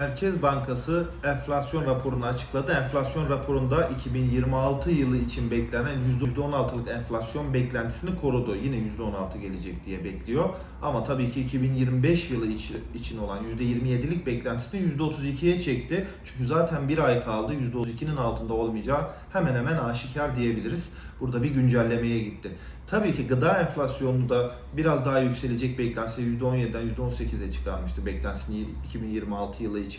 Merkez Bankası enflasyon raporunu açıkladı. Enflasyon raporunda 2026 yılı için beklenen %16'lık enflasyon beklentisini korudu. Yine %16 gelecek diye bekliyor. Ama tabii ki 2025 yılı içi- için olan %27'lik beklentisini %32'ye çekti. Çünkü zaten bir ay kaldı. %32'nin altında olmayacağı hemen hemen aşikar diyebiliriz. Burada bir güncellemeye gitti. Tabii ki gıda enflasyonu da biraz daha yükselecek beklentisi %17'den %18'e çıkarmıştı beklentisini 2026 yılı için.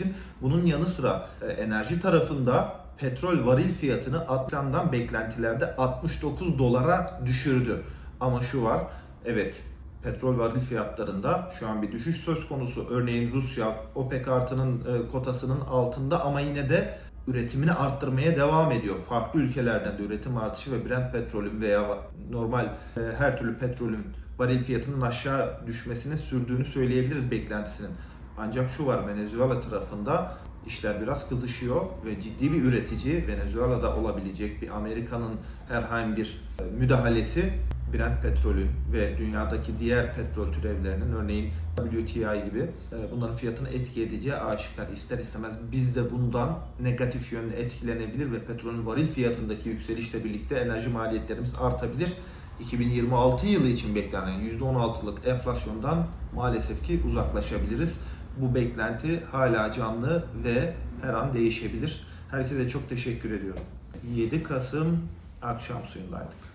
Bunun yanı sıra e, enerji tarafında petrol varil fiyatını 60'dan beklentilerde 69 dolara düşürdü. Ama şu var, evet petrol varil fiyatlarında şu an bir düşüş söz konusu. Örneğin Rusya OPEC artının e, kotasının altında ama yine de üretimini arttırmaya devam ediyor. Farklı ülkelerden de üretim artışı ve Brent petrolün veya normal e, her türlü petrolün varil fiyatının aşağı düşmesini sürdüğünü söyleyebiliriz beklentisinin. Ancak şu var Venezuela tarafında işler biraz kızışıyor ve ciddi bir üretici Venezuela'da olabilecek bir Amerika'nın herhangi bir e, müdahalesi Brent petrolün ve dünyadaki diğer petrol türevlerinin örneğin WTI gibi e, bunların fiyatını etki edeceği aşikar. İster istemez biz de bundan negatif yönde etkilenebilir ve petrolün varil fiyatındaki yükselişle birlikte enerji maliyetlerimiz artabilir. 2026 yılı için beklenen %16'lık enflasyondan maalesef ki uzaklaşabiliriz. Bu beklenti hala canlı ve her an değişebilir. Herkese çok teşekkür ediyorum. 7 Kasım akşam suyundaydık.